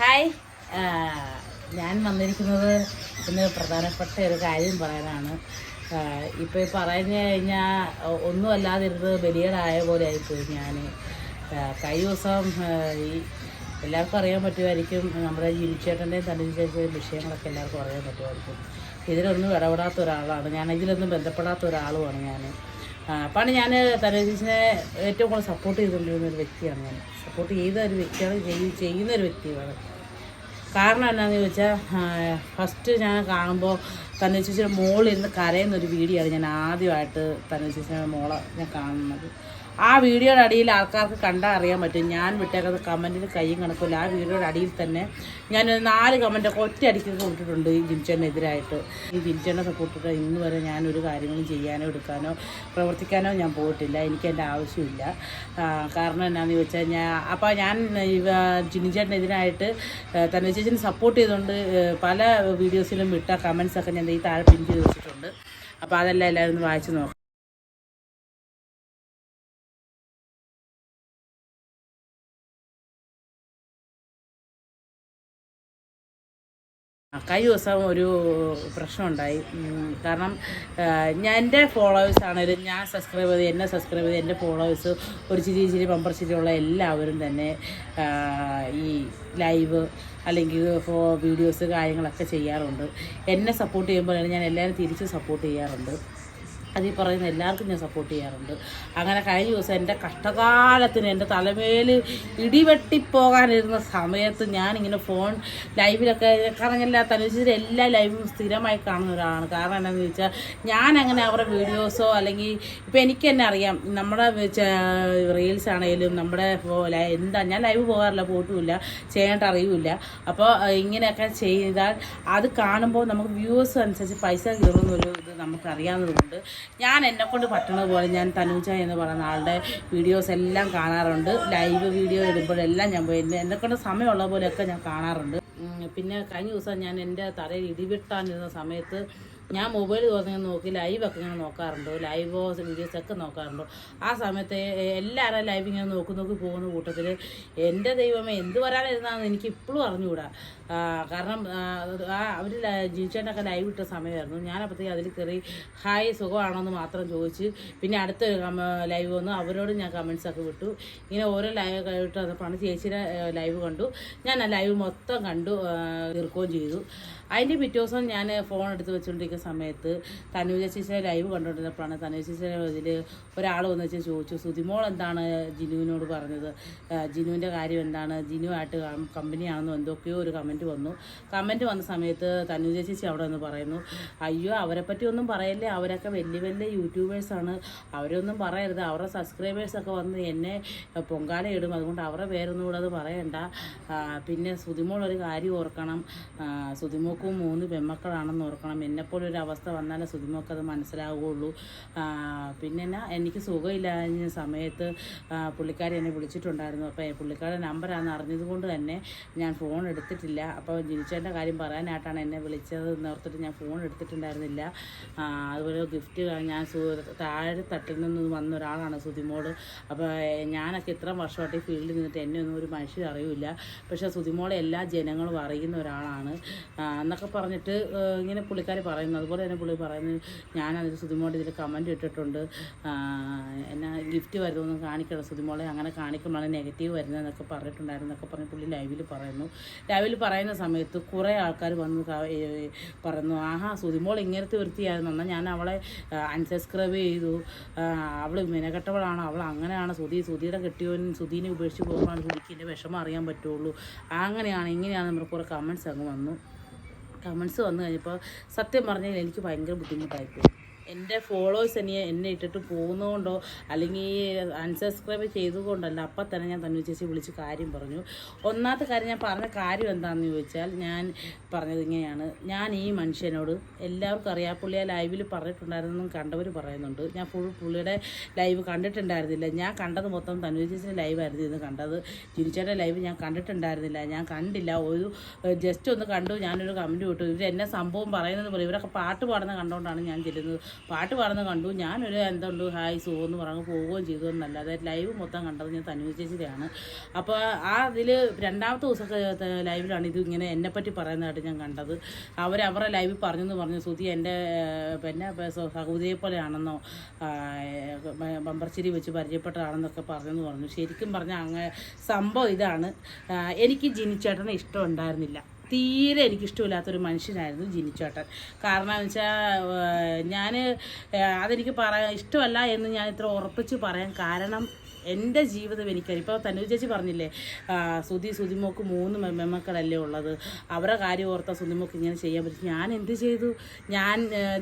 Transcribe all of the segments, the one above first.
Hi. ഞാൻ വന്നിരിക്കുന്നത് ഇന്ന് പ്രധാനപ്പെട്ട ഒരു കാര്യം പറയാനാണ്. ഇപ്പോൾ പറഞ്ഞു കഴിഞ്ഞാൽ ഒന്നും അല്ലാതിരുന്നത് ബലിയടായ പോലെ ആയിപ്പോയി ഞാൻ കഴിഞ്ഞ ദിവസം ഈ എല്ലാവർക്കും അറിയാൻ പറ്റുമായിരിക്കും നമ്മുടെ ജിനിച്ചേട്ടന്റെയും തന്നിച്ചേട്ടന്റെയും വിഷയങ്ങളൊക്കെ എല്ലാവർക്കും അറിയാൻ പറ്റുമായിരിക്കും. ഇതിലൊന്നും ഇടപെടാത്ത ഒരാളാണ്. ഞാൻ ഇതിലൊന്നും ബന്ധപ്പെടാത്ത ഒരാളുമാണ് ഞാൻ പണ്ട് ഞാൻ തനേജിനെ ഏറ്റവും കൂടുതൽ സപ്പോർട്ട് ചെയ്തുകൊണ്ടിരുന്ന ഒരു വ്യക്തിയാണ് ഞാൻ. സപ്പോർട്ട് ചെയ്ത ഒരു വ്യക്തിയാണ് ചെയ്- ചെയ്യുന്ന ഒരു വ്യക്തിയാണ്. കാരണം എന്നാന്ന് ചോദിച്ചാൽ ഫസ്റ്റ് ഞാൻ കാണുമ്പോൾ തന്നെ മോളിൽ നിന്ന് കരയുന്ന ഒരു വീഡിയോ ആണ് ഞാൻ ആദ്യമായിട്ട് തന്നച്ചേച്ചിയുടെ മോളെ ഞാൻ കാണുന്നത്. ആ വീഡിയോയുടെ അടിയിൽ ആൾക്കാർക്ക് കണ്ടാൽ അറിയാൻ പറ്റും. ഞാൻ വിട്ടേക്കുന്ന കമന്റിന് കയ്യും കണക്കില്ല ആ വീഡിയോയുടെ അടിയിൽ തന്നെ ഞാൻ നാല് കമന്റൊക്കെ ഒറ്റ അടിക്ക് കൊടുത്തിട്ടുണ്ട് ഈ ജിൻചേനെതിരായിട്ട് ഈ ജിൻചേനെ സപ്പോർട്ടിട്ട് ഇന്ന് വരെ ഞാനൊരു കാര്യങ്ങളും ചെയ്യാനോ എടുക്കാനോ പ്രവർത്തിക്കാനോ ഞാൻ പോയിട്ടില്ല. എനിക്ക് എന്റെ ആവശ്യമില്ല. കാരണം എന്നാന്ന് ചോദിച്ചാൽ ഞാൻ അപ്പോൾ ഞാൻ ഇവ ജിനിച്ചേട്ടനെതിരായിട്ട് തന്നെ ചേച്ചിന് സപ്പോർട്ട് ചെയ്തുകൊണ്ട് പല വീഡിയോസിലും വിട്ട കമൻസൊക്കെ ഞാൻ ഈ താഴെ പിൻ ചെയ്ത് വെച്ചിട്ടുണ്ട്. അപ്പോൾ അതെല്ലാം എല്ലാവരും വായിച്ച് നോക്കാം. കഴിഞ്ഞ ദിവസം ഒരു പ്രശ്നമുണ്ടായി കാരണം ഞാൻ എന്റെ ഫോളോവേഴ്സ് ആണെങ്കിലും ഞാൻ സബ്സ്ക്രൈബ് ചെയ്ത് എന്നെ സബ്സ്ക്രൈബ് ചെയ്ത് എന്റെ ഫോളോവേഴ്സ് ഒരു ചിരി ചിരി പമ്പർ ചിരിയുള്ള എല്ലാവരും തന്നെ ഈ ലൈവ് അല്ലെങ്കിൽ ഫോ വീഡിയോസ് കാര്യങ്ങളൊക്കെ ചെയ്യാറുണ്ട്. എന്നെ സപ്പോർട്ട് ചെയ്യുമ്പോഴാണ് ഞാൻ എല്ലാവരും തിരിച്ച് സപ്പോർട്ട് ചെയ്യാറുണ്ട്. അത് പറയുന്ന എല്ലാവർക്കും ഞാൻ സപ്പോർട്ട് ചെയ്യാറുണ്ട്. അങ്ങനെ കഴിഞ്ഞ ദിവസം എന്റെ കഷ്ടകാലത്തിന് എന്റെ തലമേൽ ഇടിവെട്ടിപ്പോകാനിരുന്ന സമയത്ത് ഞാനിങ്ങനെ ഫോൺ ലൈവിലൊക്കെ കാരണം എല്ലാ തനുശ്ശേരി എല്ലാ ലൈവും സ്ഥിരമായി കാണുന്ന ഒരാളാണ്. കാരണം എന്താണെന്ന് ചോദിച്ചാൽ ഞാൻ അങ്ങനെ അവരുടെ വീഡിയോസോ അല്ലെങ്കിൽ ഇപ്പോൾ എനിക്ക് തന്നെ അറിയാം. നമ്മുടെ റീൽസ് ആണെങ്കിലും നമ്മുടെ എന്താ ഞാൻ ലൈവ് പോകാറില്ല പോയിട്ടുമില്ല ചെയ്യേണ്ട അറിയില്ല അപ്പോൾ ഇങ്ങനെയൊക്കെ ചെയ്താൽ അത് കാണുമ്പോൾ നമുക്ക് വ്യൂവേഴ്സ് അനുസരിച്ച് പൈസ കയറുന്നൊരു ഇത് നമുക്ക് അറിയാവുന്നതുകൊണ്ട് ഞാൻ എന്നെ കൊണ്ട് പറ്റണ പോലെ ഞാൻ തനൂജ എന്ന് പറയുന്ന ആളുടെ വീഡിയോസ് എല്ലാം കാണാറുണ്ട്. ലൈവ് വീഡിയോ ഇടുമ്പോഴെല്ലാം ഞാൻ പോയി എന്നെ കൊണ്ട് സമയമുള്ള പോലെയൊക്കെ ഞാൻ കാണാറുണ്ട്. പിന്നെ കഴിഞ്ഞ ദിവസം ഞാൻ എന്റെ തലയിൽ ഇടിവെട്ടാനിരുന്ന സമയത്ത് ഞാൻ മൊബൈൽ തുറന്ന് നോക്കി ലൈവൊക്കെ ഇങ്ങനെ നോക്കാറുണ്ടോ? ലൈവോ വീഡിയോസ് ഒക്കെ നോക്കാറുണ്ട്? ആ സമയത്ത് എല്ലാവരും ലൈവ് ഇങ്ങനെ നോക്കി നോക്കി പോകുന്ന കൂട്ടത്തിൽ എന്റെ ദൈവമേ എന്ത് വരാനിരുന്നാന്ന് എനിക്ക് ഇപ്പോഴും അറിഞ്ഞുകൂടാ കാരണം ആ അവർ ജിനിച്ചേട്ടനൊക്കെ ലൈവ് ഇട്ട സമയമായിരുന്നു. ഞാനപ്പോഴത്തേക്ക് അതിൽ കയറി ഹായ് സുഖമാണോ എന്ന് മാത്രം ചോദിച്ച് പിന്നെ അടുത്ത ലൈവ് വന്നു അവരോട് ഞാൻ കമൻസൊക്കെ വിട്ടു. ഇങ്ങനെ ഓരോ ലൈവ് ഇട്ട് പണി ചേച്ചിയുടെ ലൈവ് കണ്ടു. ഞാൻ ആ ലൈവ് മൊത്തം കണ്ടു തീർക്കുകയും ചെയ്തു. അതിന്റെ പിറ്റേ ദിവസം ഞാൻ ഫോൺ എടുത്ത് വെച്ചുകൊണ്ടിരിക്കുന്ന സമയത്ത് തനൂജ ചേച്ചിയുടെ ലൈവ് കണ്ടുകൊണ്ടിരുന്നപ്പോഴാണ് തനൂജ ചേച്ചിയുടെ ഇതിൽ ഒരാൾ വന്ന് വെച്ച് ചോദിച്ചു സുതിമോൾ എന്താണ് ജിനുവിനോട് പറഞ്ഞത്? ജിനുവിന്റെ കാര്യം എന്താണ്? ജിനുവായിട്ട് കമ്പനിയാണെന്നോ എന്തൊക്കെയോ ഒരു കമന്റ് വന്നു. കമന്റ് വന്ന സമയത്ത് തനൂജ ചേച്ചി അവിടെ നിന്ന് പറയുന്നു അയ്യോ അവരെ പറ്റി ഒന്നും പറയല്ലേ? അവരൊക്കെ വലിയ വലിയ യൂട്യൂബേഴ്സാണ് അവരൊന്നും പറയരുത്. അവരുടെ സബ്സ്ക്രൈബേഴ്സൊക്കെ വന്ന് എന്നെ പൊങ്കാല ഇടും. അതുകൊണ്ട് അവരുടെ പേരൊന്നും കൂടെ അത് പറയണ്ട. പിന്നെ സുതിമോൾ ഒരു കാര്യം ഓർക്കണം. ആ, സുതിമോക്കും മൂന്ന് പെമ്മക്കളാണെന്ന് ഓർക്കണം. എന്നെപ്പോലെ ഒരു അവസ്ഥ വന്നാലേ സുധിമോക്ക് അത് മനസ്സിലാവുകയുള്ളൂ. പിന്നെ എനിക്ക് സുഖമില്ലാഞ്ഞ സമയത്ത് പുള്ളിക്കാരി എന്നെ വിളിച്ചിട്ടുണ്ടായിരുന്നു. അപ്പോൾ പുള്ളിക്കാരുടെ നമ്പറാണെന്ന് അറിഞ്ഞതുകൊണ്ട് തന്നെ ഞാൻ ഫോൺ എടുത്തിട്ടില്ല. അപ്പോൾ ജിനിച്ചേന്റെ കാര്യം പറയാനായിട്ടാണ് എന്നെ വിളിച്ചത്. എന്നോർത്തിട്ട് ഞാൻ ഫോൺ എടുത്തിട്ടുണ്ടായിരുന്നില്ല. അതുപോലെ ഗിഫ്റ്റ് ഞാൻ താഴെ തട്ടിൽ നിന്ന് വന്ന ഒരാളാണ് സുതിമോൾ അപ്പോൾ ഞാനൊക്കെ ഇത്ര വർഷമായിട്ട് ഈ ഫീൽഡിൽ നിന്നിട്ട് എന്നെ ഒന്നും ഒരു മനുഷ്യർ അറിയില്ല പക്ഷേ സുതിമോളെ എല്ലാ ജനങ്ങളും അറിയുന്ന ഒരാളാണ്. എന്നൊക്കെ പറഞ്ഞിട്ട് ഇങ്ങനെ പുള്ളിക്കാർ പറയുന്നു. അതുപോലെ തന്നെ പുള്ളി പറയുന്നത് ഞാനതിൽ സുധിമോളെ ഇതിൽ കമന്റ് ഇട്ടിട്ടുണ്ട്. എന്നെ ഗിഫ്റ്റ് വരുന്നൊന്നും കാണിക്കണം സുതിമോളെ അങ്ങനെ കാണിക്കുമ്പോഴാണ് നെഗറ്റീവ് വരുന്നതെന്നൊക്കെ പറഞ്ഞിട്ടുണ്ടായിരുന്നു എന്നൊക്കെ പറഞ്ഞ് പുള്ളി ലൈവിൽ പറയുന്നു. ലൈവിൽ പറയുന്ന സമയത്ത് കുറേ ആൾക്കാർ വന്ന് പറയുന്നു ആഹാ സുതിമോൾ ഇങ്ങനത്തെ വൃത്തിയായിരുന്നു എന്നാൽ ഞാൻ അവളെ അൺസബ്സ്ക്രൈബ് ചെയ്തു. അവൾ മിനകെട്ടവളാണ് അവൾ അങ്ങനെയാണ്. സുധി സുധിയുടെ കെട്ടിയോൻ സുധീനെ ഉപേക്ഷിച്ച് പോകുമ്പോഴാണ് സുധിക്ക് എന്റെ വിഷമം അറിയാൻ പറ്റുള്ളൂ. അങ്ങനെയാണ് ഇങ്ങനെയാണ് നമ്മൾ കുറേ കമൻസ് അങ്ങ് വന്നു. കമൻസ് വന്നു കഴിഞ്ഞപ്പോൾ സത്യം പറഞ്ഞാൽ എനിക്ക് ഭയങ്കര ബുദ്ധിമുട്ടായിപ്പോയി. എന്റെ ഫോളോവേഴ്സ് എന്നെ എന്നെ ഇട്ടിട്ട് പോകുന്നതുകൊണ്ടോ അല്ലെങ്കിൽ അൺസബ്സ്ക്രൈബ് ചെയ്തുകൊണ്ടല്ല അപ്പം തന്നെ ഞാൻ തന്നു ചേച്ചി വിളിച്ച് കാര്യം പറഞ്ഞു. ഒന്നാമത്തെ കാര്യം ഞാൻ പറഞ്ഞ കാര്യം എന്താണെന്ന് ചോദിച്ചാൽ ഞാൻ പറഞ്ഞത് ഇങ്ങനെയാണ്. ഞാൻ ഈ മനുഷ്യനോട് എല്ലാവർക്കും അറിയാം പുള്ളി ആ ലൈവിൽ പറഞ്ഞിട്ടുണ്ടായിരുന്നെന്നും കണ്ടവർ പറയുന്നുണ്ട്. ഞാൻ ഫുൾ പുള്ളിയുടെ ലൈവ് കണ്ടിട്ടുണ്ടായിരുന്നില്ല. ഞാൻ കണ്ടത് മൊത്തം തന്നു ചേച്ചിയുടെ ലൈവായിരുന്നു ഇത് കണ്ടത്. ജിരിച്ചയുടെ ലൈവ് ഞാൻ കണ്ടിട്ടുണ്ടായിരുന്നില്ല. ഞാൻ കണ്ടില്ല. ഒരു ജസ്റ്റ് ഒന്ന് കണ്ടു. ഞാനൊരു കമന്റ് വിട്ടു ഇവർ എന്നെ സംഭവം പറയുന്നത് പോലെ ഇവരൊക്കെ പാട്ട് പാടുന്ന കണ്ടുകൊണ്ടാണ് ഞാൻ ചെല്ലുന്നത്. പാട്ട് പാടുന്ന കണ്ടു. ഞാനൊരു എന്തുണ്ട് ഹായ് സോ എന്ന് പറഞ്ഞ് പോവുകയും ചെയ്തു എന്നല്ലാതെ ലൈവ് മൊത്തം കണ്ടത് ഞാൻ തനു ചേച്ചിയുടെയാണ്. അപ്പോൾ ആ ഇതിൽ രണ്ടാമത്തെ ദിവസത്തെ ലൈവിലാണ് ഇത് ഇങ്ങനെ എന്നെപ്പറ്റി പറയുന്നതായിട്ട് ഞാൻ കണ്ടത്. അവർ അവരുടെ ലൈവിൽ പറഞ്ഞെന്ന് പറഞ്ഞു. സുതി എന്റെ പിന്നെ സഹോദരിയെ പോലെയാണെന്നോ ബമ്പർച്ചിരി വെച്ച് പരിചയപ്പെട്ടതാണെന്നൊക്കെ പറഞ്ഞെന്ന് പറഞ്ഞു. ശരിക്കും പറഞ്ഞാൽ അങ്ങ് സംഭവം ഇതാണ്. എനിക്ക് ജിനിച്ചേട്ടനെ ഇഷ്ടം ഉണ്ടായിരുന്നില്ല. തീരെ എനിക്കിഷ്ടമില്ലാത്തൊരു മനുഷ്യനായിരുന്നു ജിനിച്ചേട്ടൻ. കാരണം എന്ന് വെച്ചാൽ ഞാൻ അതെനിക്ക് പറയാൻ ഇഷ്ടമല്ല എന്ന് ഞാൻ ഇത്ര ഉറപ്പിച്ച് പറയാൻ കാരണം എന്റെ ജീവിതം എനിക്കറിയാം. ഇപ്പോൾ തനു ചേച്ചി പറഞ്ഞില്ലേ സുധി സുധിമോക്ക് മൂന്ന് മെമ്മക്കളല്ലേ ഉള്ളത്. അവരുടെ കാര്യം ഓർത്താൽ സുധിമോക്ക് ഇങ്ങനെ ചെയ്യാൻ പറ്റും. ഞാൻ എന്ത് ചെയ്തു? ഞാൻ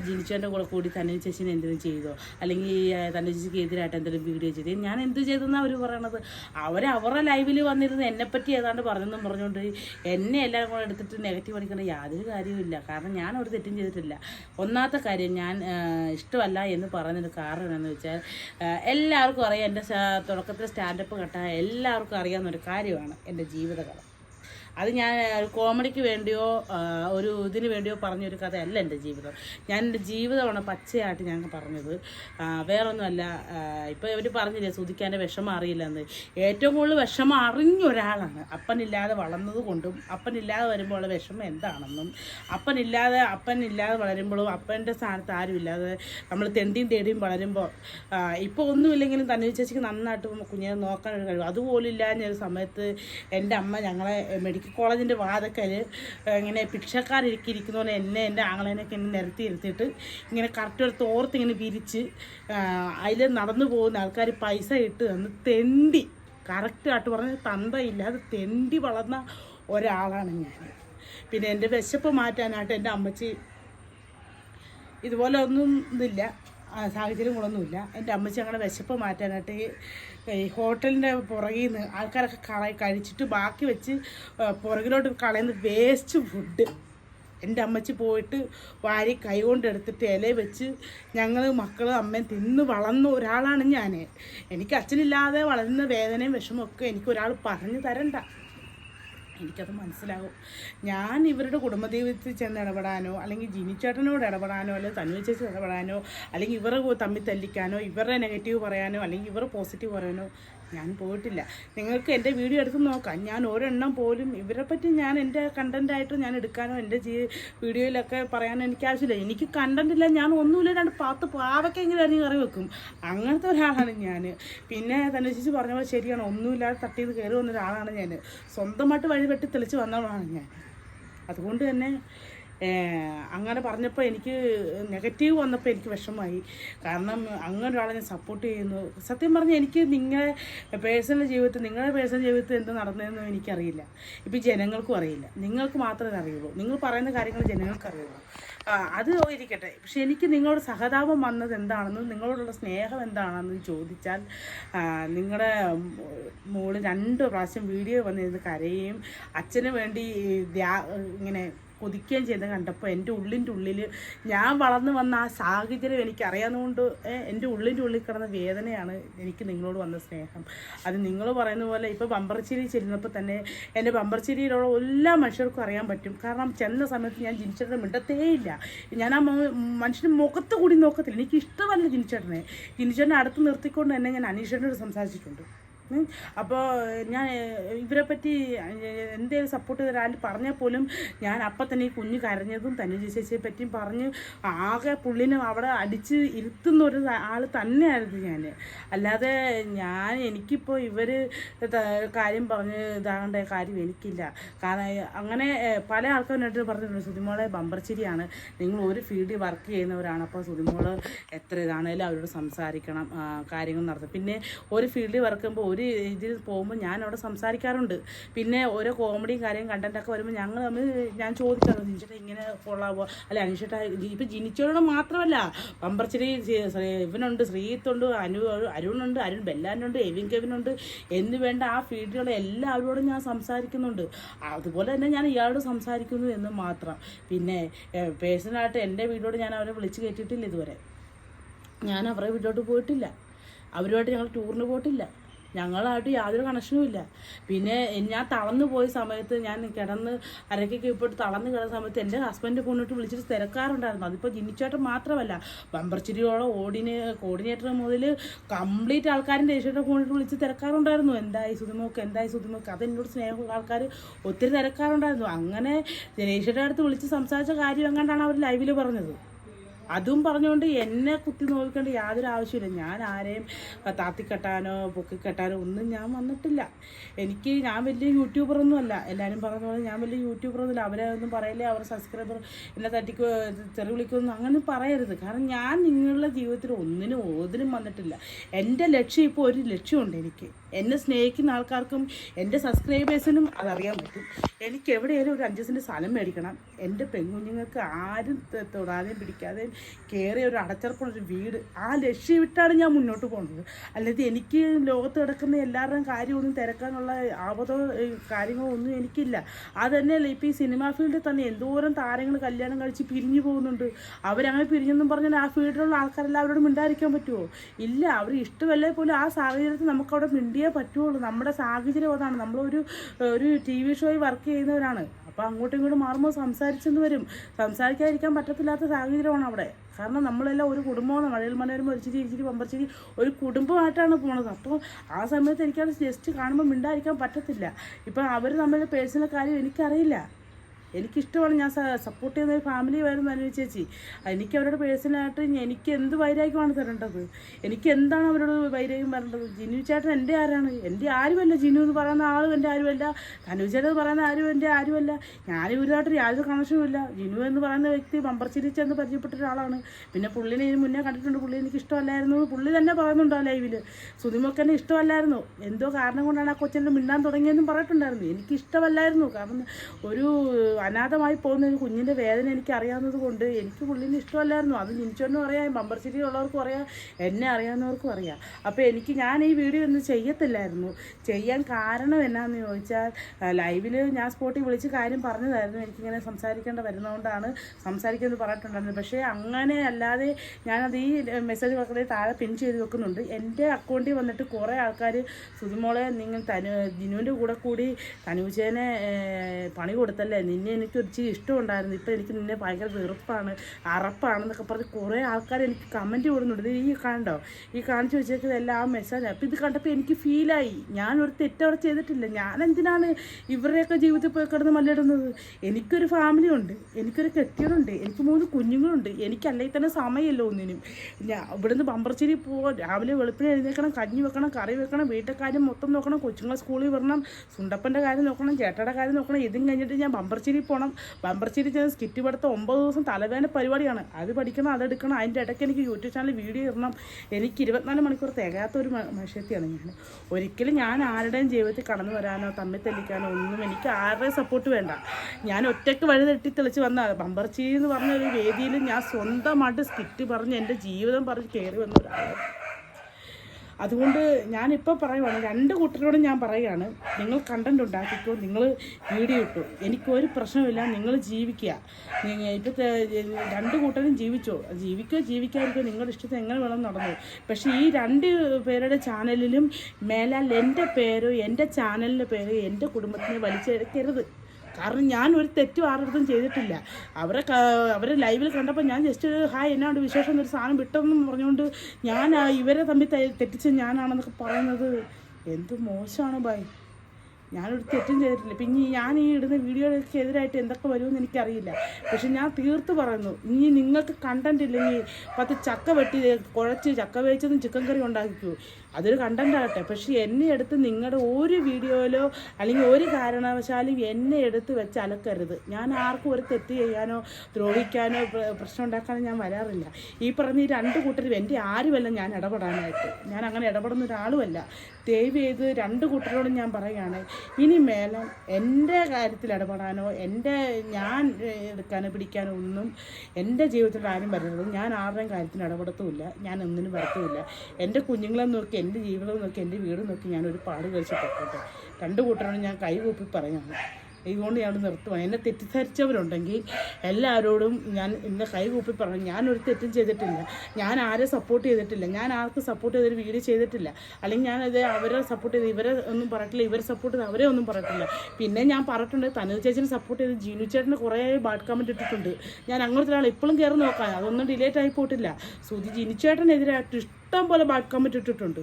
ജിനിച്ചേന്റെ കൂടെ കൂടി തനു ചേച്ചിനെ എന്തെങ്കിലും ചെയ്തോ? അല്ലെങ്കിൽ തനു ചേച്ചിക്ക് എതിരായിട്ട് എന്തെങ്കിലും വീഡിയോ ചെയ്തു? ഞാൻ എന്ത് ചെയ്തെന്നാണ് അവർ പറയണത്? അവർ അവരുടെ ലൈവിൽ വന്നിരുന്ന് എന്നെപ്പറ്റി ഏതാണ്ട് പറഞ്ഞെന്നും പറഞ്ഞുകൊണ്ട് എന്നെ എല്ലാവരും കൂടെ എടുത്തിട്ട് നെഗറ്റീവ് അടിക്കേണ്ട യാതൊരു കാര്യവുമില്ല കാരണം ഞാൻ ഒരു തെറ്റും ചെയ്തിട്ടില്ല. ഒന്നാമത്തെ കാര്യം ഞാൻ ഇഷ്ടമല്ല എന്ന് പറഞ്ഞൊരു കാരണം എന്താണെന്ന് വെച്ചാൽ എല്ലാവർക്കും അറിയാം എന്റെ തുടക്കത്തിൽ സ്റ്റാൻഡപ്പ് കെട്ടാൻ എല്ലാവർക്കും അറിയാവുന്ന ഒരു കാര്യമാണ് എന്റെ ജീവിതകഥ. അത് ഞാൻ കോമഡിക്ക് വേണ്ടിയോ ഒരു ഇതിന് വേണ്ടിയോ പറഞ്ഞൊരു കഥയല്ല എന്റെ ജീവിതം. ഞാൻ എന്റെ ജീവിതമാണ് പച്ചയായിട്ട് ഞാൻ പറഞ്ഞത്. വേറൊന്നുമല്ല ഇപ്പോൾ ഇവർ പറഞ്ഞില്ലേ സുധിക്കാന്റെ വിഷമം അറിയില്ലെന്ന്. ഏറ്റവും കൂടുതൽ വിഷമം അറിഞ്ഞ ഒരാളാണ്. അപ്പനില്ലാതെ വളർന്നത് കൊണ്ടും അപ്പനില്ലാതെ വരുമ്പോൾ വിഷമം എന്താണെന്നും അപ്പനില്ലാതെ അപ്പനില്ലാതെ വളരുമ്പോഴും അപ്പന്റെ സ്ഥാനത്ത് ആരുമില്ലാതെ നമ്മൾ തെണ്ടിയും തേടിയും വളരുമ്പോൾ ഇപ്പോൾ ഒന്നുമില്ലെങ്കിലും തന്നെ ചേച്ചിക്ക് നന്നായിട്ട് കുഞ്ഞിനെ നോക്കാൻ ഒരു കഴിവ്. അതുപോലും ഇല്ലാഞ്ഞ സമയത്ത് എന്റെ അമ്മ ഞങ്ങളെ മെഡിക്കൽ കോളേജിന്റെ വാതക്കൽ ഇങ്ങനെ ഭിക്ഷക്കാരിരിക്കുന്ന പോലെ എന്നെ എന്റെ ആങ്ങളേനൊക്കെ എന്നെ നിരത്തി ഇരുത്തിയിട്ട് ഇങ്ങനെ കറക്റ്റ് ഒരു തോർത്ത് ഇങ്ങനെ വിരിച്ച് അതിൽ നടന്നു പോകുന്ന ആൾക്കാർ പൈസ ഇട്ട് തന്ന് തെണ്ടി കറക്റ്റായിട്ട് പറഞ്ഞ് തന്തയില്ലാതെ തെണ്ടി വളർന്ന ഒരാളാണ് ഞാൻ. പിന്നെ എന്റെ വിശപ്പ് മാറ്റാനായിട്ട് എന്റെ അമ്മച്ചി ഇതുപോലെ ഒന്നും ഇതില്ല. സാഹചര്യങ്ങളൊന്നുമില്ല എന്റെ അമ്മച്ചി ഞങ്ങളുടെ വിശപ്പ് മാറ്റാനായിട്ട് ഈ ഹോട്ടലിന്റെ പുറകിൽ നിന്ന് ആൾക്കാരൊക്കെ കള കഴിച്ചിട്ട് ബാക്കി വെച്ച് പുറകിലോട്ട് കളയുന്ന വേസ്റ്റ് ഫുഡ്. എന്റെ അമ്മച്ചി പോയിട്ട് വാരി കൈകൊണ്ട് എടുത്തിട്ട് ഇല വെച്ച് ഞങ്ങൾ മക്കൾ അമ്മയും തിന്ന് വളർന്ന ഒരാളാണ് ഞാൻ എനിക്ക് അച്ഛനില്ലാതെ വളരുന്ന വേദനയും വിഷമൊക്കെ എനിക്ക് ഒരാൾ പറഞ്ഞു തരണ്ട. എനിക്കത് മനസ്സിലാകും ഞാൻ ഇവരുടെ കുടുംബജീവിതത്തിൽ ചെന്ന് ഇടപെടാനോ അല്ലെങ്കിൽ ജിനിച്ചേട്ടനോട് ഇടപെടാനോ അല്ലെങ്കിൽ തന്വി ചേച്ചി ഇടപെടാനോ അല്ലെങ്കിൽ ഇവരെ തമ്മിൽ തല്ലിക്കാനോ ഇവരുടെ നെഗറ്റീവ് പറയാനോ അല്ലെങ്കിൽ ഇവർ പോസിറ്റീവ് പറയാനോ ഞാൻ പോയിട്ടില്ല. നിങ്ങൾക്ക് എന്റെ വീഡിയോ എടുത്ത് നോക്കാം. ഞാൻ ഒരെണ്ണം പോലും ഇവരെ പറ്റി ഞാൻ എന്റെ കണ്ടന്റായിട്ട് ഞാൻ എടുക്കാനോ എന്റെ ജീ വീഡിയോയിലൊക്കെ പറയാനോ എനിക്ക് ആവശ്യമില്ല. എനിക്ക് കണ്ടന്റില്ല ഞാൻ ഒന്നുമില്ല രണ്ട് പാത്ത് പാവക്കെങ്കിലും അരിഞ്ഞ് കറി വെക്കും. അങ്ങനത്തെ ഒരാളാണ് ഞാൻ പിന്നെ തന്നെ ചേച്ചി പറഞ്ഞ പോലെ ശരിയാണ് ഒന്നുമില്ലാതെ തട്ടിയത് കയറി വന്ന ഒരാളാണ് ഞാൻ സ്വന്തമായിട്ട് വഴി വെട്ടി തെളിച്ച് വന്നവളാണ് ഞാൻ. അതുകൊണ്ട് തന്നെ അങ്ങനെ പറഞ്ഞപ്പോൾ എനിക്ക് നെഗറ്റീവ് വന്നപ്പോൾ എനിക്ക് വിഷമമായി. കാരണം അങ്ങനെ ഒരാളെ ഞാൻ സപ്പോർട്ട് ചെയ്യുന്നു. സത്യം പറഞ്ഞാൽ എനിക്ക് നിങ്ങളെ പേഴ്സണൽ ജീവിതത്തിൽ നിങ്ങളുടെ പേഴ്സണൽ ജീവിതത്തിൽ എന്ത് നടന്നതെന്നും എനിക്കറിയില്ല. ഇപ്പം ജനങ്ങൾക്കും അറിയില്ല. നിങ്ങൾക്ക് മാത്രമേ അറിയുള്ളൂ. നിങ്ങൾ പറയുന്ന കാര്യങ്ങൾ ജനങ്ങൾക്ക് അറിയുള്ളൂ. അത് ഇരിക്കട്ടെ. പക്ഷെ എനിക്ക് നിങ്ങളോട് സഹതാപം വന്നത് എന്താണെന്നും നിങ്ങളോടുള്ള സ്നേഹം എന്താണെന്ന് ചോദിച്ചാൽ നിങ്ങളുടെ മോൾ രണ്ട് പ്രാവശ്യം വീഡിയോ വന്നിരുന്ന് കരയുകയും അച്ഛന് വേണ്ടി ഇങ്ങനെ കൊതിക്കുകയും ചെയ്ത് കണ്ടപ്പോൾ എന്റെ ഉള്ളിന്റെ ഉള്ളിൽ ഞാൻ വളർന്നു വന്ന ആ സാഹചര്യം എനിക്ക് അറിയാവുന്നതുകൊണ്ട് ഏഹ്, എന്റെ ഉള്ളിന്റെ ഉള്ളിൽ കിടന്ന വേദനയാണ് എനിക്ക് നിങ്ങളോട് വന്ന സ്നേഹം. അത് നിങ്ങൾ പറയുന്ന പോലെ ഇപ്പോൾ ബമ്പർച്ചിരി ചെല്ലുന്നപ്പോൾ തന്നെ എന്റെ ബമ്പർച്ചിരിയിലുള്ള എല്ലാ മനുഷ്യർക്കും അറിയാൻ പറ്റും. കാരണം ചെന്ന സമയത്ത് ഞാൻ ജിനിച്ചേട്ടനെ മിണ്ടത്തേയില്ല. ഞാൻ ആ മനുഷ്യന്റെ മുഖത്ത് കൂടി നോക്കത്തില്ല. എനിക്ക് ഇഷ്ടമല്ല ജിനിച്ചേട്ടനെ. ജിനിച്ചേട്ടനെ അടുത്ത് നിർത്തിക്കൊണ്ട് തന്നെ ഞാൻ അനീഷേട്ടനോട് സംസാരിച്ചിട്ടുണ്ട്. അപ്പോൾ ഞാൻ ഇവരെ പറ്റി എന്തെങ്കിലും സപ്പോർട്ട് തരാൻ പറഞ്ഞാൽ പോലും ഞാൻ അപ്പം തന്നെ ഈ കുഞ്ഞ് കരഞ്ഞതും തന്നെ ചേച്ചിയെ പറ്റിയും പറഞ്ഞ് ആകെ പുള്ളിനെ അവിടെ അടിച്ച് ഇരുത്തുന്ന ഒരു ആൾ തന്നെയായിരുന്നു ഞാൻ അല്ലാതെ ഞാൻ എനിക്കിപ്പോൾ ഇവർ കാര്യം പറഞ്ഞ് ഇതാകേണ്ട കാര്യം എനിക്കില്ല. കാരണം അങ്ങനെ പല ആൾക്കാരുമായിട്ട് പറഞ്ഞിട്ടുണ്ട്. സുതിമോളെ ബമ്പർച്ചിരിയാണ് നിങ്ങൾ ഒരു ഫീൽഡിൽ വർക്ക് ചെയ്യുന്നവരാണ്. അപ്പോൾ സുതിമോൾ എത്ര ഇതാണേലും അവരോട് സംസാരിക്കണം കാര്യങ്ങൾ നടത്തും. പിന്നെ ഒരു ഫീൽഡിൽ വർക്ക് ചെയ്യുമ്പോൾ ഒരു ഇതിൽ പോകുമ്പോൾ ഞാൻ അവിടെ സംസാരിക്കാറുണ്ട്. പിന്നെ ഓരോ കോമഡിയും കാര്യം കണ്ടന്റൊക്കെ വരുമ്പോൾ ഞങ്ങൾ തമ്മിൽ ഞാൻ ചോദിക്കാറുണ്ട് ജിനിച്ചേട്ടാ ഇങ്ങനെ കൊള്ളാവോ അല്ല അനുഷേട്ടാ ഇപ്പം ജിനിച്ചോട് മാത്രമല്ല പമ്പർച്ചിരി ഇവനുണ്ട് ശ്രീത്തുണ്ട് അനു അരുണുണ്ട് അരുൺ ബെല്ലാനുണ്ട് എവിൻ കെവിനുണ്ട് എന്ന് വേണ്ട ആ ഫീൽഡിലുള്ള എല്ലാവരോടും ഞാൻ സംസാരിക്കുന്നുണ്ട്. അതുപോലെ തന്നെ ഞാൻ ഇയാളോട് സംസാരിക്കുന്നു എന്ന് മാത്രം. പിന്നെ പേഴ്സണലായിട്ട് എന്റെ വീടോട് ഞാൻ അവരെ വിളിച്ച് കയറ്റിയിട്ടില്ല ഇതുവരെ. ഞാൻ അവരുടെ വീട്ടിലോട്ട് പോയിട്ടില്ല. അവരുമായിട്ട് ഞങ്ങൾ ടൂറിന് പോയിട്ടില്ല. ഞങ്ങളായിട്ട് യാതൊരു കണക്ഷനും ഇല്ല. പിന്നെ ഞാൻ തളർന്നു പോയ സമയത്ത് ഞാൻ കിടന്ന് അരക്കൊക്കെ ഇപ്പോൾ തളർന്നു കിടന്ന സമയത്ത് എന്റെ ഹസ്ബൻഡ് കൊണ്ടിട്ട് വിളിച്ചിട്ട് തിരക്കാറുണ്ടായിരുന്നു. അതിപ്പോൾ ജിന്നിച്ചേട്ടൻ മാത്രമല്ല ബമ്പർച്ചിരിയോളം ഓഡിനെ കോർഡിനേറ്റർ മുതൽ കംപ്ലീറ്റ് ആൾക്കാരും രജിസ്റ്റർ കൊണ്ടിട്ട് വിളിച്ച് തിരക്കാറുണ്ടായിരുന്നു. എന്തായി സുതിമോക്ക് എന്തായി സുതിമോക്ക് അത് എന്നോട് സ്നേഹമുള്ള ആൾക്കാർ ഒത്തിരി തിരക്കാറുണ്ടായിരുന്നു. അങ്ങനെ രജിസ്റ്ററുടെ അടുത്ത് വിളിച്ച് സംസാരിച്ച കാര്യം എങ്ങാണ്ടാണ് അവർ ലൈവിൽ പറഞ്ഞത്? അതും പറഞ്ഞുകൊണ്ട് എന്നെ കുത്തി നോക്കേണ്ട യാതൊരു ആവശ്യമില്ല ഞാൻ ആരെയും താത്തിക്കെട്ടാനോ പൊക്കിക്കെട്ടാനോ ഒന്നും ഞാൻ വന്നിട്ടില്ല. എനിക്ക് ഞാൻ വലിയ യൂട്യൂബറൊന്നും അല്ല എല്ലാവരും പറഞ്ഞ ഞാൻ വലിയ യൂട്യൂബറൊന്നുമില്ല. അവരെ ഒന്നും പറയില്ലേ. അവർ സബ്സ്ക്രൈബർ എന്നെ തട്ടിക്കോ ചെറു വിളിക്കുമെന്നും അങ്ങനെ പറയരുത്. കാരണം ഞാൻ നിങ്ങളുടെ ജീവിതത്തിൽ ഒന്നിനും ഓതിനും വന്നിട്ടില്ല. എന്റെ ലക്ഷ്യം ഇപ്പോൾ ഒരു ലക്ഷ്യമുണ്ട് എനിക്ക്. എന്നെ സ്നേഹിക്കുന്ന ആൾക്കാർക്കും എന്റെ സബ്സ്ക്രൈബേഴ്സിനും അതറിയാൻ പറ്റും. എനിക്ക് എവിടെയായാലും ഒരു അഞ്ച് സെന്റ് സ്ഥലം മേടിക്കണം. എന്റെ പെൺകുഞ്ഞുങ്ങൾക്ക് ആരും തൊടാതെ തൊടാതെയും പിടിക്കാതെയും കയറിയ ഒരു അടച്ചറപ്പുള്ളൊരു വീട്. ആ ലക്ഷ്യം വിട്ടാണ് ഞാൻ മുന്നോട്ട് പോകുന്നത്. അല്ലാതെ എനിക്ക് ലോകത്ത് കിടക്കുന്ന എല്ലാവരുടെയും കാര്യമൊന്നും തിരക്കാനുള്ള ആപതോ കാര്യങ്ങളൊന്നും എനിക്കില്ല. അത് തന്നെയല്ല ഇപ്പോൾ ഈ സിനിമാ ഫീൽഡിൽ തന്നെ എന്തോരം താരങ്ങൾ കല്യാണം കഴിച്ച് പിരിഞ്ഞു പോകുന്നുണ്ട്. അവരങ്ങനെ പിരിഞ്ഞെന്നും പറഞ്ഞാൽ ആ ഫീൽഡിലുള്ള ആൾക്കാരെല്ലാവരോടും മിണ്ടായിരിക്കാൻ പറ്റുമോ ഇല്ല അവർ ഇഷ്ടമല്ലേ പോലും ആ സാഹചര്യത്തിൽ നമുക്കവിടെ മിണ്ടിയേ പറ്റുള്ളൂ. നമ്മുടെ സാഹചര്യം അതാണ്. നമ്മളൊരു ഒരു ടി വി ഷോയിൽ വർക്ക് ചെയ്യുന്നവരാണ്. അപ്പോൾ അങ്ങോട്ടും ഇങ്ങോട്ടും മാറുമ്പോൾ സംസാരിച്ചെന്ന് വരും. സംസാരിക്കാതിരിക്കാൻ പറ്റത്തില്ലാത്ത സാഹചര്യമാണ് അവിടെ. കാരണം നമ്മളെല്ലാം ഒരു കുടുംബമാണ്. മഴയിൽ മനോരമ ഒരു ചിരി ഇരിച്ചിരി പമ്പർച്ചിരി ഒരു കുടുംബമായിട്ടാണ് പോണത്. അപ്പോൾ ആ സമയത്ത് എനിക്കത് ജസ്റ്റ് കാണുമ്പോൾ മിണ്ടായിരിക്കാൻ പറ്റത്തില്ല. ഇപ്പം അവർ തമ്മിലുള്ള പേഴ്സണൽ കാര്യം എനിക്കറിയില്ല. എനിക്കിഷ്ടമാണ് ഞാൻ സപ്പോർട്ട് ചെയ്യുന്ന ഒരു ഫാമിലി ആയിരുന്നു അനു ചേച്ചി. എനിക്ക് അവരോട് പേഴ്സണലായിട്ട് എനിക്ക് എന്ത് വൈരാഗ്യമാണ് തരേണ്ടത്? എനിക്ക് എന്താണ് അവരോട് വൈരാഗ്യം വരേണ്ടത്? ജിനു ചേട്ടൻ എന്റെ ആരാണ്? എന്റെ ആരുമല്ല ജിനു എന്ന് പറയുന്ന ആളും എന്റെ ആരുമല്ല. തനു ചേട്ടൻ എന്ന് പറയുന്ന ആരും എന്റെ ആരുമല്ല. ഞാൻ ഇവരുമായിട്ട് യാതൊരു കണക്ഷനും ഇല്ല. ജിനു എന്ന് പറയുന്ന വ്യക്തി ബമ്പർച്ചിരി ചെന്ന് പരിചയപ്പെട്ട ഒരാളാണ്. പിന്നെ പുള്ളിനെ ഇതിന് മുന്നേ കണ്ടിട്ടുണ്ട്. പുള്ളി എനിക്ക് ഇഷ്ടമല്ലായിരുന്നു. പുള്ളി തന്നെ പറയുന്നുണ്ട് ആ ലൈവിൽ സുതിമൊക്കെ ഇഷ്ടമല്ലായിരുന്നു. എന്തോ കാരണം കൊണ്ടാണ് ആ കൊച്ചിന്റെ മിണ്ടാൻ തുടങ്ങിയെന്നും പറഞ്ഞിട്ടുണ്ടായിരുന്നു. എനിക്ക് ഇഷ്ടമല്ലായിരുന്നു കാരണം ഒരു അനാഥമായി പോകുന്ന ഒരു കുഞ്ഞിന്റെ വേദന എനിക്ക് അറിയാവുന്നത് കൊണ്ട് എനിക്ക് പുള്ളിനെ ഇഷ്ടമല്ലായിരുന്നു. അത് നിനിച്ചോനും അറിയാം ബമ്പർ സിറ്റി ഉള്ളവർക്കും അറിയാം എന്നെ അറിയാവുന്നവർക്കും അറിയാം. അപ്പോൾ എനിക്ക് ഞാൻ ഈ വീഡിയോ ഒന്നും ചെയ്യത്തില്ലായിരുന്നു. ചെയ്യാൻ കാരണം എന്നാന്ന് ചോദിച്ചാൽ ലൈവിൽ ഞാൻ സ്പോട്ടിൽ വിളിച്ച് കാര്യം പറഞ്ഞതായിരുന്നു. എനിക്കിങ്ങനെ സംസാരിക്കേണ്ട വരുന്നതുകൊണ്ടാണ് സംസാരിക്കുന്നത് പറഞ്ഞിട്ടുണ്ടായിരുന്നത്. പക്ഷേ അങ്ങനെ അല്ലാതെ ഞാനത് ഈ മെസ്സേജ് വെക്കുന്നത് താഴെ പിൻ ചെയ്ത് വെക്കുന്നുണ്ട്. എന്റെ അക്കൗണ്ടിൽ വന്നിട്ട് കുറേ ആൾക്കാർ സുതിമോളെ നിങ്ങൾ തനു ജിനുവിന്റെ കൂടെ കൂടി തനുജേനെ പണി കൊടുത്തല്ലേ? നിന്നെ എനിക്ക് ഒരിച്ചിരി ഇഷ്ടമുണ്ടായിരുന്നു. ഇപ്പം എനിക്ക് നിന്നെ ഭയങ്കര വെറുപ്പാണ് അറപ്പാണെന്നൊക്കെ പറഞ്ഞ് കുറേ ആൾക്കാർ എനിക്ക് കമന്റ് കൊടുക്കുന്നുണ്ട് ഈ കണ്ടോ? ഈ കാണിച്ചു വെച്ചേക്കുന്നത് എല്ലാ മെസ്സേജ് അപ്പം ഇത് കണ്ടപ്പോൾ എനിക്ക് ഫീലായി ഞാനൊരു തെറ്റവിടെ ചെയ്തിട്ടില്ല. ഞാൻ എന്തിനാണ് ഇവരുടെയൊക്കെ ജീവിതത്തിൽ പോയി കിടന്ന് മല്ലിടുന്നത്? എനിക്കൊരു ഫാമിലി ഉണ്ട് എനിക്കൊരു കെട്ടിയതുണ്ട് എനിക്ക് മൂന്ന് കുഞ്ഞുങ്ങളുണ്ട്. എനിക്കല്ലെങ്കിൽ തന്നെ സമയമില്ല ഒന്നിനും. ഞാൻ ഇവിടുന്ന് ബമ്പർച്ചിരി പോകാം രാവിലെ വെളുപ്പിന് എഴുന്നേക്കണം കഞ്ഞി വെക്കണം കറി വെക്കണം വീട്ടിലെ മൊത്തം നോക്കണം കൊച്ചുങ്ങളെ സ്കൂളിൽ വരണം സുണ്ടപ്പന്റെ കാര്യം നോക്കണം ചേട്ടയുടെ കാര്യം നോക്കണം ഇതും കഴിഞ്ഞിട്ട് ഞാൻ ബമ്പർച്ചിരി പോകണം ബമ്പർച്ചിരി ചെന്ന് സ്കിറ്റ് പഠിത്തം ഒമ്പത് ദിവസം തലവേദന പരിപാടിയാണ്. അത് പഠിക്കണം അതെടുക്കണം അതിന്റെ ഇടയ്ക്ക് എനിക്ക് യൂട്യൂബ് ചാനൽ വീഡിയോ ഇടണം. എനിക്ക് ഇരുപത്തിനാല് മണിക്കൂർ തികയാത്ത ഒരു മനുഷ്യത്തെയാണ് ഞാൻ ഒരിക്കലും ഞാൻ ആരുടെയും ജീവിതത്തിൽ കടന്നു വരാനോ തമ്മിൽ തെല്ലിക്കാനോ ഒന്നും എനിക്ക് ആരുടെയും സപ്പോർട്ട് വേണ്ട. ഞാൻ ഒറ്റയ്ക്ക് വഴി തെട്ടി തെളിച്ച് വന്ന ബമ്പർച്ചിരി എന്ന് പറഞ്ഞ ഒരു വേദിയിൽ ഞാൻ സ്വന്തമായിട്ട് സ്കിറ്റ് പറഞ്ഞ് എന്റെ ജീവിതം പറഞ്ഞ് കയറി വന്ന ഒരാളാണ്. അതുകൊണ്ട് ഞാനിപ്പോൾ പറയുവാണ് രണ്ട് കൂട്ടരോടും ഞാൻ പറയുകയാണ്. നിങ്ങൾ കണ്ടന്റ് ഉണ്ടാക്കിക്കോ നിങ്ങൾ വീഡിയോ ഇട്ടു. എനിക്കൊരു പ്രശ്നമില്ല നിങ്ങൾ ജീവിക്കുക. ഇപ്പോൾ രണ്ട് കൂട്ടരും ജീവിച്ചോ? ജീവിക്കോ ജീവിക്കാതിരിക്കോ നിങ്ങളുടെ ഇഷ്ടത്തിന് എങ്ങനെ വേണം നടന്നു. പക്ഷേ ഈ രണ്ട് പേരുടെ ചാനലിലും മേലാൽ എന്റെ പേരോ എന്റെ ചാനലിന്റെ പേരോ എന്റെ കുടുംബത്തിനെ വലിച്ചെടുക്കരുത്. കാരണം ഞാൻ ഒരു തെറ്റും ആരുടെ ചെയ്തിട്ടില്ല. അവരെ അവരെ ലൈവിൽ കണ്ടപ്പോൾ ഞാൻ ജസ്റ്റ് ഹായ് എന്നാണ്ട് വിശേഷം ഒരു സാധനം വിട്ടെന്നും പറഞ്ഞുകൊണ്ട് ഞാൻ ഇവരെ തമ്മിൽ തെറ്റിച്ച് ഞാനാണെന്നൊക്കെ പറയുന്നത് എന്ത് മോശമാണ് ബായ്. ഞാനൊരു തെറ്റും ചെയ്തിട്ടില്ല. പിന്നെ ഞാൻ ഈ ഇടുന്ന വീഡിയോകൾക്ക് എതിരായിട്ട് എന്തൊക്കെ വരുമെന്ന് എനിക്കറിയില്ല. പക്ഷെ ഞാൻ തീർത്ത് പറയുന്നു. ഇനി നിങ്ങൾക്ക് കണ്ടന്റ് ഇല്ലെങ്കിൽ പത്ത് ചക്ക വെട്ടി കുഴച്ച് ചക്ക വേവിച്ചതും ചിക്കൻ കറി ഉണ്ടാക്കിക്കൂ. അതൊരു കണ്ടന്റ് ആകട്ടെ. പക്ഷെ എന്നെ എടുത്ത് നിങ്ങളുടെ ഒരു വീഡിയോയിലോ അല്ലെങ്കിൽ ഒരു കാരണവശാലും എന്നെ എടുത്ത് വെച്ച് അലക്കരുത്. ഞാൻ ആർക്കും ഒരു തെറ്റ് ചെയ്യാനോ ദ്രോഹിക്കാനോ പ്ര- പ്രശ്നം ഉണ്ടാക്കാനോ ഞാൻ വരാറില്ല. ഈ പറഞ്ഞ ഈ രണ്ട് കൂട്ടരും എന്റെ ആരുമല്ല ഞാൻ ഇടപെടാനായിട്ട്. ഞാൻ അങ്ങനെ ഇടപെടുന്ന ഒരാളുമല്ല. ദയവ് ചെയ്ത് രണ്ട് കൂട്ടരോടും ഞാൻ പറയുകയാണ്. ഇനി മേലെ എന്റെ കാര്യത്തിൽ ഇടപെടാനോ എന്റെ ഞാൻ എടുക്കാനോ പിടിക്കാനോ ഒന്നും എന്റെ ജീവിതത്തിൽ ആരും പറയുന്നത് ഞാൻ ആരുടെയും കാര്യത്തിന് ഇടപെടത്തുമില്ല. ഞാൻ ഒന്നിനും വരത്തുമില്ല. എന്റെ കുഞ്ഞുങ്ങളെ നോക്കി എന്റെ ജീവിതം നോക്കി എന്റെ വീട് നോക്കി ഞാൻ ഒരു പാട് കഴിച്ച് പൊക്കോട്ടെ. രണ്ട് കൂട്ടരോടും ഞാൻ കൈകൂപ്പി പറയുകയാണ്. ഇതുകൊണ്ട് ഞാൻ നിർത്തുവാണ് എന്നെ തെറ്റിദ്ധരിച്ചവരുണ്ടെങ്കിൽ എല്ലാവരോടും ഞാൻ ഇന്ന് കൈകൂപ്പി പറഞ്ഞു ഞാനൊരു തെറ്റും ചെയ്തിട്ടില്ല. ഞാൻ ആരെ സപ്പോർട്ട് ചെയ്തിട്ടില്ല. ഞാൻ ആർക്ക് സപ്പോർട്ട് ചെയ്തൊരു വീഡിയോ ചെയ്തിട്ടില്ല. അല്ലെങ്കിൽ ഞാനത് അവരെ സപ്പോർട്ട് ചെയ്ത് ഇവരെ ഒന്നും പറഞ്ഞില്ല ഇവരെ സപ്പോർട്ട് ചെയ്ത് അവരെ ഒന്നും പറഞ്ഞിട്ടില്ല. പിന്നെ ഞാൻ പറഞ്ഞിട്ടുണ്ട് തനു ചേച്ചിനെ സപ്പോർട്ട് ചെയ്ത് ജീനു ചേട്ടന് കുറേ ബാഡ് കമന്റ് ഇട്ടിട്ടുണ്ട്. ഞാൻ അങ്ങനത്തെ ഒരാൾ ഇപ്പോഴും കയറി നോക്കാൻ അതൊന്നും ഡിലേറ്റ് ആയി പോയിട്ടില്ല. സുധി ജിനു ചേട്ടനെതിരായിട്ട് ഇഷ്ടം പോലെ ബാഡ് കമന്റ് ഇട്ടിട്ടുണ്ട്.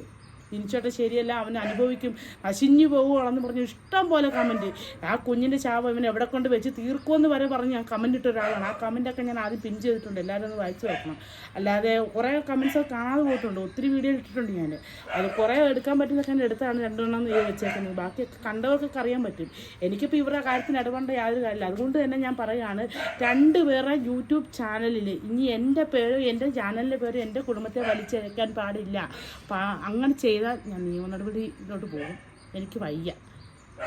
ജിനിച്ചേട്ടൻ ശരിയല്ല അവൻ അനുഭവിക്കും. അശിഞ്ഞു പോകുവാണെന്ന് പറഞ്ഞ് ഇഷ്ടം പോലെ കമന്റ് ആ കുഞ്ഞിന്റെ ശാപം ഇവൻ എവിടെ കൊണ്ട് വെച്ച് തീർക്കുമെന്ന് വരെ പറഞ്ഞ് ഞാൻ കമന്റ് ഇട്ട ഒരാളാണ്. ആ കമന്റൊക്കെ ഞാൻ ആദ്യം പിൻ ചെയ്തിട്ടുണ്ട്. എല്ലാവരും ഒന്ന് വായിച്ചു വെക്കണം അല്ലാതെ കുറേ കമൻസ് കാണാതെ പോയിട്ടുണ്ട്. ഒത്തിരി വീഡിയോ ഇട്ടിട്ടുണ്ട് ഞാൻ. അത് കുറേ എടുക്കാൻ പറ്റുന്നതൊക്കെ ഞാൻ എടുത്താണ് രണ്ടെണ്ണം വെച്ചേക്കുന്നത്. ബാക്കിയൊക്കെ കണ്ടവർക്കൊക്കെ അറിയാൻ പറ്റും. എനിക്കിപ്പോൾ ഇവരുടെ കാര്യത്തിന് ഇടപെടേണ്ട യാതൊരു കാര്യമില്ല. അതുകൊണ്ട് തന്നെ ഞാൻ പറയുകയാണ് രണ്ട് പേരെ യൂട്യൂബ് ചാനലിൽ ഇനി എന്റെ പേരോ എന്റെ ചാനലിന്റെ പേരോ എന്റെ കുടുംബത്തെ വലിച്ചേക്കാൻ പാടില്ല. അങ്ങനെ അങ്ങനെ ചെയ്താൽ ഞാൻ നിയമ നടപടിയിലോട്ട് പോകും. എനിക്ക് വയ്യ.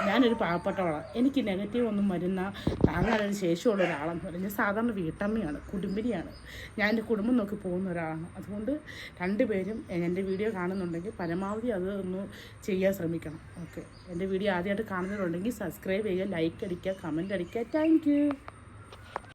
ഞാനൊരു പാവപ്പെട്ടവളാണ് എനിക്ക് നെഗറ്റീവ് ഒന്നും വരുന്ന താങ്ങാനൊരു ശേഷിയുള്ള ഒരാളെന്ന് പറഞ്ഞാൽ സാധാരണ വീട്ടമ്മയാണ് കുടുംബിനിയാണ്. ഞാൻ എന്റെ കുടുംബം നോക്കി പോകുന്ന ഒരാളാണ്. അതുകൊണ്ട് രണ്ടുപേരും എന്റെ വീഡിയോ കാണുന്നുണ്ടെങ്കിൽ പരമാവധി അത് ഒന്ന് ചെയ്യാൻ ശ്രമിക്കണം. ഓക്കെ എന്റെ വീഡിയോ ആദ്യമായിട്ട് കാണുന്നവരുണ്ടെങ്കിൽ സബ്സ്ക്രൈബ് ചെയ്യുക ലൈക്ക് അടിക്കുക കമന്റ് അടിക്കുക. താങ്ക്